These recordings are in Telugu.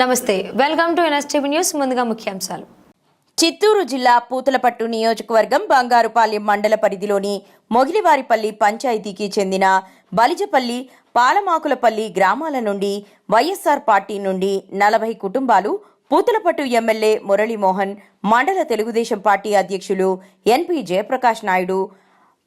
నమస్తే. Welcome to NSTV news. ముందుగా ముఖ్యాంశాలు. చిత్తూరు జిల్లా పూతలపట్టు నియోజకవర్గం బంగారుపాలెం మండల పరిధిలోని మొగిలివారిపల్లి పంచాయతీకి చెందిన బలిజపల్లి పాలమాకులపల్లి గ్రామాల నుండి వైఎస్ఆర్ పార్టీ నుండి నలభై కుటుంబాలు పూతలపట్టు ఎమ్మెల్యే మురళీమోహన్ మండల తెలుగుదేశం పార్టీ అధ్యక్షులు ఎన్పి జయప్రకాష్ నాయుడు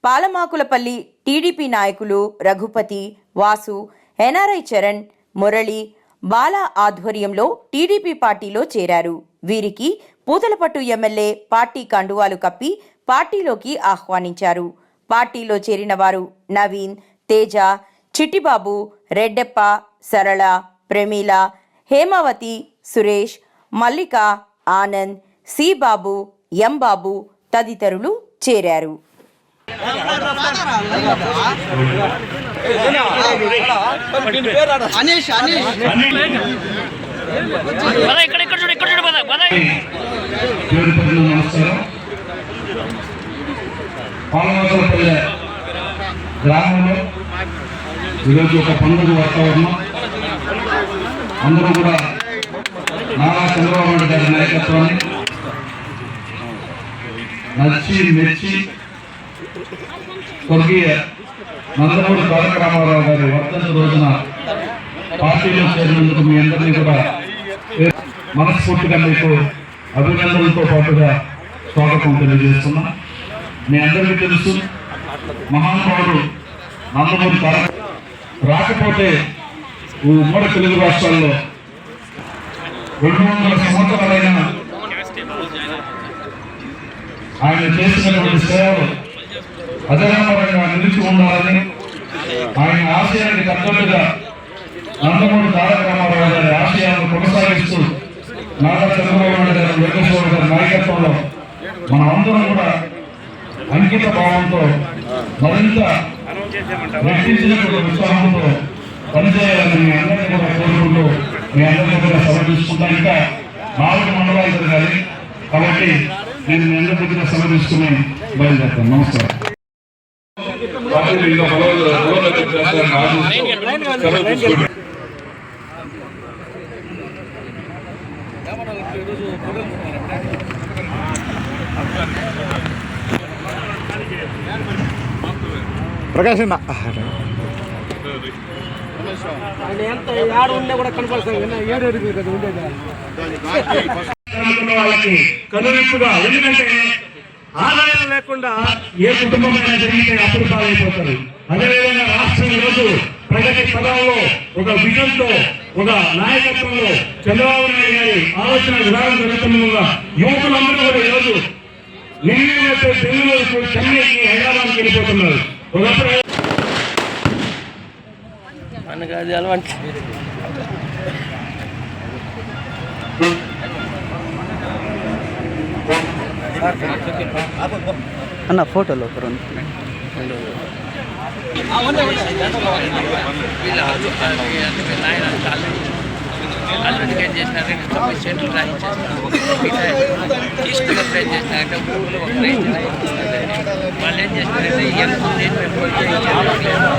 పాలమాకులపల్లి టీడీపీ నాయకులు రఘుపతి వాసు ఎన్ఆర్ఐ చరణ్ మురళి బాలా ఆధ్వర్యంలో టీడీపీ పార్టీలో చేరారు. వీరికి పూతలపట్టు ఎమ్మెల్యే పార్టీ కండువాలు కప్పి పార్టీలోకి ఆహ్వానించారు. పార్టీలో చేరిన వారు నవీన్ తేజ చిట్టిబాబు రెడ్డెప్ప సరళ ప్రమీల హేమావతి సురేష్ మల్లిక ఆనంద్ సి బాబు ఎం బాబు తదితరులు చేరారు. అనీష్ అనీష్. పద ఇక్కడ ఇక్కడ చూడు ఇక్కడ చూడు పద పద. పాలనపల్లె గ్రామంలో ఈరోజు ఒక పండుగ వాతావరణం అందరూ కూడా నారా చంద్రబాబు నాయుడు గారి నాయకత్వాన్ని నచ్చి మెచ్చి స్వర్గీయ నందమూరి తారక రామారావు గారి వర్ధంతి రోజున పార్టీలో చేరినందుకు మీ అందరినీ కూడా మనస్ఫూర్తిగా మీకు అభినందనలతో పాటుగా స్వాగతం తెలియజేస్తున్నా. మీ అందరికీ తెలుసు మహానుభావుడు నందమూరి తారక రాకపోతే ఈ ఉమ్మడి తెలుగు రాష్ట్రాల్లో రెండు వందల సంవత్సరాలైన ఆయన చేసినటువంటి సేవలు అజరామరంగా నిలిచి ఉండాలని ఆయన ఆశయాన్ని తగ్గట్టుగా నందమూరి తారక రామారావు గారి ఆశయాలను కొనసాగిస్తూ నారా చంద్రబాబు నాయుడు గారి వెంకటేశ్వర గారి నాయకత్వంలో మనం అందరం కూడా అంకిత భావంతో మరింత రెట్టించినటువంటి ఉత్సాహంతో పనిచేయాలని మీ అందరినీ కూడా కోరుకుంటూ మీ అందరినీ కూడా సమర్పిస్తుంటా ఇంకా నాలుగు మండలాలు జరగాలి. కాబట్టి నేను మీ అందరి దగ్గర సమర్పిస్తుని బయలుదేరుతాను నమస్కారం. పార్టీలు ఇంకా బలో- బలోపేతం చేస్తారని ఆశిస్తూ సెలవు తీసుకుంటున్నాను. ప్రకాశ్ అన్న అనుకున్న వాళ్ళకి కనువిప్పుగా ఎందుకంటే ఆదాయం లేకుండా ఏ కుటుంబమైనా జరిగితే అప్పుడు పాలైపోతారు. అదేవిధంగా రాష్ట్రం ఈరోజు ప్రగతి పదాల్లో ఒక విజన్తో ఒక నాయకత్వంలో చంద్రబాబు నాయుడు గారి ఆలోచన విధానం జరుగుతుండగా యువకులందరూ కూడా ఈరోజు నిర్ణయం బెంగళూరు చెన్నైకి హైదరాబాద్కి వెళ్ళిపోతున్నారు. ఒకప్పుడు అన్న ఫోటోలో ఒక రెండు అల్లుడికి ఏం చేసినారు తొంభై సెంట్లు చేసినారంటే ఊళ్ళో ఒక వాళ్ళు ఏం చేసినారంటే ఎంత నేను మేము పోతే ఉండేదని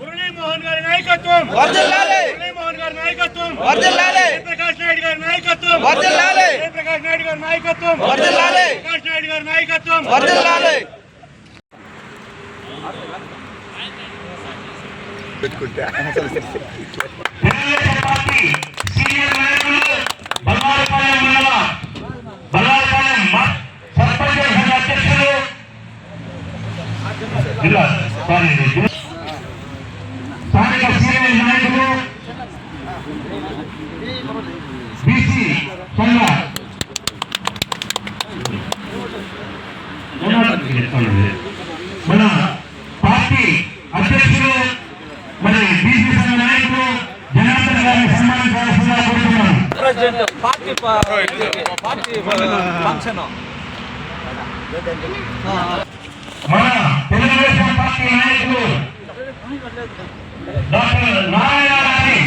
మురళీమోహన్ గారి నాయకత్వం మురళీమోహన్ గారి నాయకత్వం ప్రకాష్ నాయుడు గారి నాయకత్వం ప్రకాష్ నాయుడు గారి నాయకత్వం ప్రకాష్ నాయుడు గారి నాయకత్వం. అధ్యక్షులు జిల్లా స్థానిక సీనియర్ నాయకులు బీసీ సంఘ మన పార్టీ అధ్యక్షులు మరి బీసీ సంఘ నాయకులు జనార్దన్ గారిని సన్మానించాల్సిందిగా కోరుతున్నాను మన తెలుగుదేశం పార్టీ నాయకులు డాక్టర్ నారాయణ గారిని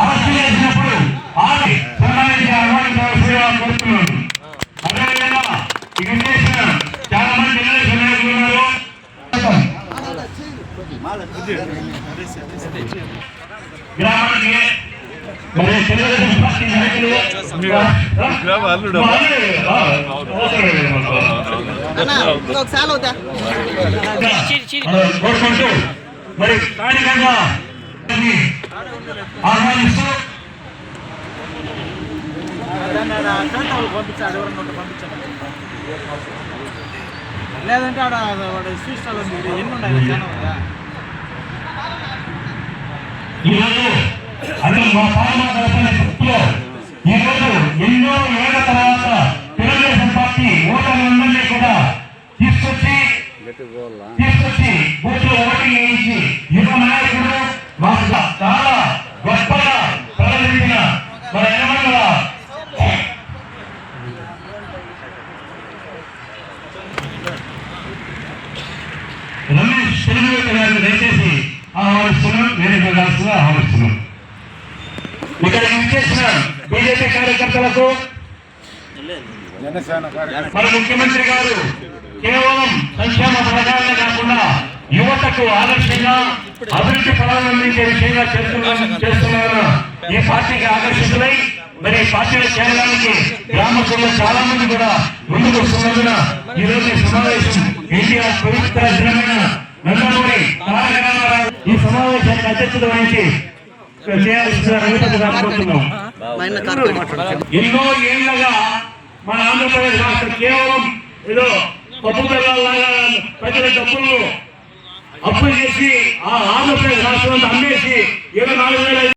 అరెస్ట్ చేసినప్పుడు ఆమె సన్మానించి ఆహ్వానించవలసిందిగా కోరుతున్నాను అదేవిధంగా ఇక్కడ చేసిన చాలా మంది తెలుగుదేశం నాయకులు ఉన్నారు. గ్రామానికి మరి తెలుగుదేశం పార్టీ నాయకులు కోరుకుంటూ మరి స్థానికంగా ఆహ్వానిస్తూ లేదంటే ఆడ వాడు స్వీట్ స్టాల్ ఉంది. ఇది ఎన్ని ఉన్నాయి? ఈరోజు అది మా పాలన దర్శన శక్తిలో ఈరోజు ఎన్నో ఏళ్ళ తర్వాత తెలుగుదేశం పార్టీ ఓటర్లందరినీ కూడా తీసుకొచ్చి తీసుకొచ్చి బూత్లో ఓటింగ్ వేయించి యువ నాయకుడు మాకు చాలా గొప్పగా ప్రదర్శించిన మన ఎనమండల రమేష్ తెలుగువేట గారిని దయచేసి ఆహ్వానిస్తున్నాం వేరే వెళ్ళాల్సిందిగా ఆహ్వానిస్తున్నాం విచ్చేసిన బీజేపీ కార్యకర్తలకు. మన ముఖ్యమంత్రి గారు కేవలం సంక్షేమ పథకాలనే కాకుండా యువతకు ఆదర్శంగా అభివృద్ధి ఫలాలను అందించే విషయంగా చేస్తున్న చేస్తున్న ఈ పార్టీకి ఆకర్షితులై మరి పార్టీలో చేరడానికి గ్రామస్తులు చాలా మంది కూడా ముందుకు వస్తున్నందున ఈ రోజు సమావేశం ఇండియా పవిత్ర దినమైన నందమూరి తారక రామారావు ఈ సమావేశానికి అధ్యక్షత వహించి ఎన్నో ఏళ్ళగా మన ఆంధ్రప్రదేశ్ రాష్ట్రం కేవలం ఏదో పప్పు బెల్లాలాగా ప్రజల డబ్బులు అప్పు చేసి ఆ ఆంధ్రప్రదేశ్ రాష్ట్రం అమ్మేసి ఏదో నాలుగు వేల